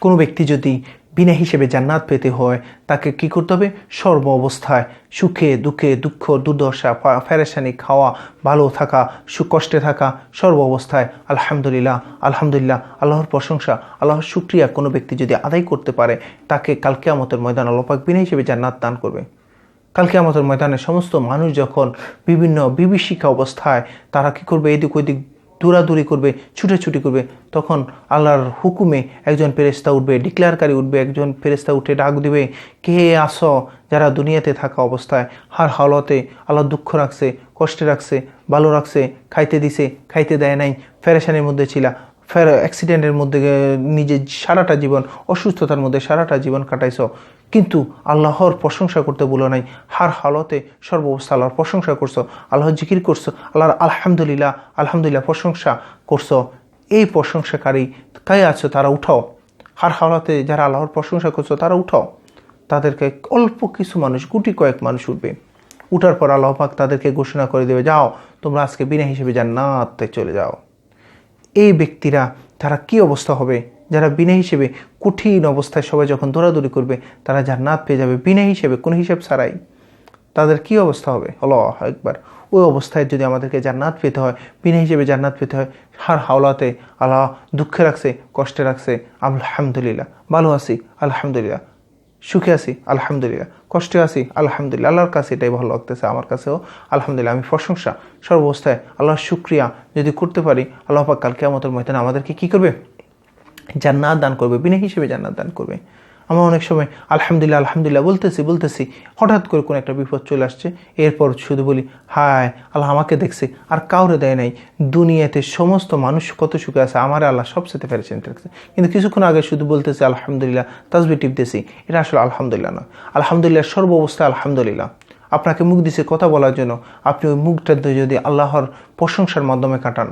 কোনো ব্যক্তি যদি বিনা হিসেবে জান্নাত পেতে হয়, তাকে কি করতে হবে? সর্ব অবস্থায় সুখে, দুঃখে, দুঃখ, দুর্দশা ফেরেশানি খাওয়া, ভালো থাকা, সুকষ্টে থাকা, সর্ব অবস্থায় আলহামদুলিল্লাহ আলহামদুলিল্লাহ, আল্লাহর প্রশংসা, আল্লাহর সুক্রিয়া কোনো ব্যক্তি যদি আদায় করতে পারে, তাকে কালকে আমতের ময়দান আল্লাপাক বিনা হিসেবে জান্নাত দান করবে। কালকে আমাদের ময়দানে সমস্ত মানুষ যখন বিভিন্ন বিভীষিকা অবস্থায়, তারা কি করবে? এদিক ওইদিক দৌড়াদৌড়ি করবে, ছুটেছুটি করবে, তখন আল্লাহর হুকুমে একজন ফেরেস্তা উঠবে, ডিক্লেয়ারকারী উঠবে, একজন ফেরেস্তা উঠে ডাক দিবে, কে আসো যারা দুনিয়াতে থাকা অবস্থায়? হার হালতে আল্লাহ দুঃখ রাখছে, কষ্টে রাখছে, ভালো রাখছে, খাইতে দিছে, খাইতে দেয় নাই, ফেরেশানির মধ্যে ছিলা, ফের অ্যাক্সিডেন্টের মধ্যে নিজের সারাটা জীবন, অসুস্থতার মধ্যে সারাটা জীবন কাটাইছ। কিন্তু আল্লাহর প্রশংসা করতে বলো নাই। হার হালতে সর্বাবস্থা আল্লাহর প্রশংসা করছ, আল্লাহর জিকির করছ, আল্লাহর আলহামদুলিল্লাহ আলহামদুলিল্লাহ প্রশংসা করছ। এই প্রশংসাকারী কাই আছো তারা উঠাও। হার হালতে যারা আল্লাহর প্রশংসা করছ তারা উঠাও। তাদেরকে অল্প কিছু মানুষ, গুটি কয়েক মানুষ উঠবে। উঠার পর আল্লাহ পাক তাদেরকে ঘোষণা করে দেবে, যাও, তোমরা আজকে বিনা হিসেবে জান্নাতে চলে যাও। এই ব্যক্তিরা, তারা কি অবস্থা হবে? যারা বিনা হিসেবে কঠিন অবস্থায় সবাই যখন দৌড়াদৌড়ি করবে, তারা জান্নাত পেয়ে যাবে। বিনা হিসেবে কোনো হিসেব ছাড়াই। তাদের কি অবস্থা হবে? হলো একবার ওই অবস্থায় যদি আমাদেরকে জান্নাত পেতে হয় বিনা হিসেবে জান্নাত পেতে হয়, হার হাওলাতে আল্লাহ দুঃখে রাখছে, কষ্টে রাখছে। আলহামদুলিল্লাহ। ভালো আছি, আলহামদুলিল্লাহ। সুখে আছি, আলহামদুলিল্লাহ। কষ্টে আছি, আলহামদুলিল্লাহ। আল্লাহর কাছে এটাই ভালো লাগতেছে আমার কাছেও। আলহামদুলিল্লাহ, আমি প্রশংসা। সর্বাবস্থায় আল্লাহর শুক্রিয়া যদি করতে পারি, আল্লাহ পাক কালকে আমাদের ময়দানে আমাদেরকে কী করবে? জান্নাত দান করবে, বিনা হিসেবে জান্নাত দান করবে। আমরা অনেক সময় আলহামদুলিল্লাহ আলহামদুলিল্লাহ বলতেছি বলতেছি, হঠাৎ করে কোনো একটা বিপদ চলে আসছে, এরপর শুধু বলি, হায়, আল্লাহ আমাকে দেখছে, আর কাউরে দেয় নাই। দুনিয়াতে সমস্ত মানুষ কত সুখে আছে, আমার আল্লাহ সবসাথে ফেরেছেন রাখছে কিন্তু কিছুক্ষণ আগে শুধু বলতেছে, আলহামদুলিল্লাহ তাজবি টিপতেছি, এটা আসলে আলহামদুলিল্লাহ নয় আলহামদুলিল্লাহ, সর্ব অবস্থায় আলহামদুলিল্লাহ। আপনাকে মুখ দিছে কথা বলার জন্য, আপনি ওই মুখটা যদি আল্লাহর প্রশংসার মাধ্যমে কাটান।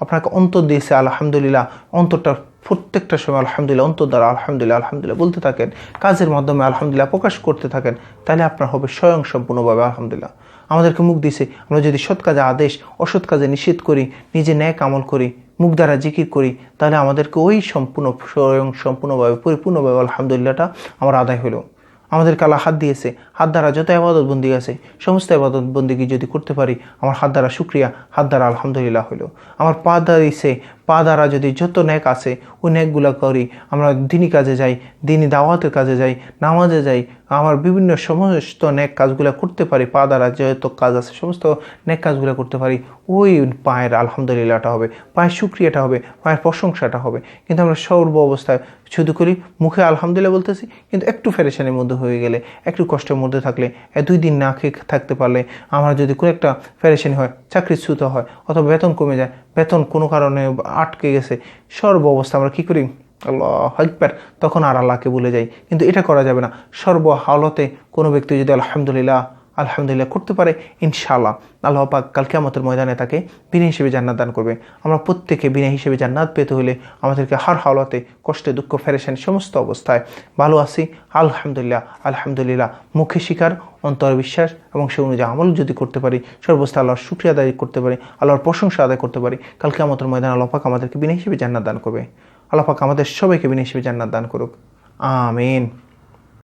আপনাকে অন্তর দিয়েছে, আলহামদুলিল্লাহ, অন্তরটা প্রত্যেকটা সময় আলহামদুলিল্লাহ অন্তর দ্বারা আলহামদুলিল্লাহ আলহামদুলিল্লাহ বলতে থাকেন, কাজের মাধ্যমে আলহামদুলিল্লাহ প্রকাশ করতে থাকেন, তাহলে আপনার হবে স্বয়ং সম্পূর্ণভাবে আলহামদুলিল্লাহ। আমাদেরকে মুখ দিছে, আমরা যদি সৎ কাজে আদেশ, অসৎ কাজে নিষেধ করি, নিজে ন্যায় কামল করি, মুখ দ্বারা জিকির করি, তাহলে আমাদেরকে ওই সম্পূর্ণ স্বয়ং সম্পূর্ণভাবে পরিপূর্ণভাবে আলহামদুলিল্লাহটা আমার আদায় হলো। আমাদেরকে আল্লাহ হাত দিয়েছে, হাত দ্বারা যত আবাদত বন্দী আছে, সমস্ত আবাদত বন্দীকে যদি করতে পারি, আমার হাত দ্বারা শুক্রিয়া, হাত দ্বারা আলহামদুলিল্লাহ হলো আমার পা দ্বারা দিয়েছে পা দ্বারা যদি যত ন্যাক আছে, ওই ন্যাকগুলো করি, আমরা দিনই কাজে যাই, দিনই দাওয়াতের কাজে যাই, নামাজে যাই আমার বিভিন্ন সমস্ত ন্যাক কাজগুলো করতে পারি, পা দ্বারা যত কাজ আছে, সমস্ত ন্যাক কাজগুলো করতে পারি, ওই পায়ের আলহামদুলিল্লাহটা হবে, পায়ের শুক্রিয়াটা হবে, পায়ের প্রশংসাটা হবে। কিন্তু আমরা সর্ব অবস্থায় শুধু করি, মুখে আলহামদুলিল্লাহ বলতেছি, কিন্তু একটু ফেরেশানির মধ্যে হয়ে গেলে, একটু কষ্টের মধ্যে থাকলে দুই দিন না খেয়ে থাকতে পারলে, আমার যদি কোনো একটা ফেরেশানি হয়, চাকরিচ্যুত হয়, অথবা বেতন কমে যায়, বেতন কোনো কারণে আটকে গেছে, সর্ব অবস্থা আমরা কী করি? আল্লাহ একবার তখন আর আল্লাহকে ভুলে যাই। কিন্তু এটা করা যাবে না। সর্ব হালতে কোনো ব্যক্তি যদি আলহামদুলিল্লাহ আলহামদুলিল্লাহ করতে পারে, ইনশাআল্লাহ আল্লাহ পাক কালকে আমাদের ময়দানে তাকে বিনা হিসেবে জান্নাত দান করবে। আমরা প্রত্যেকে বিনা হিসেবে জান্নাত পেতে হলে আমাদেরকে হার হাওলাতে কষ্টে, দুঃখ ফেরেছেন সমস্ত অবস্থায় ভালো আছি। আলহামদুলিল্লাহ আলহামদুলিল্লাহ। মুখে শিকার অন্তর বিশ্বাস এবং সে অনুযায়ী আমল যদি করতে পারি সর্বস্থা আল্লাহর শুক্রিয়া আদায় করতে পারি, আল্লাহর প্রশংসা আদায় করতে পারি কালকে আমাদের ময়দান আল্লাহ পাক আমাদেরকে বিনা হিসেবে জান্নাত দান করবে। আল্লাহ পাক আমাদের সবাইকে বিনা হিসেবে জান্নাত দান করুক। আমিন।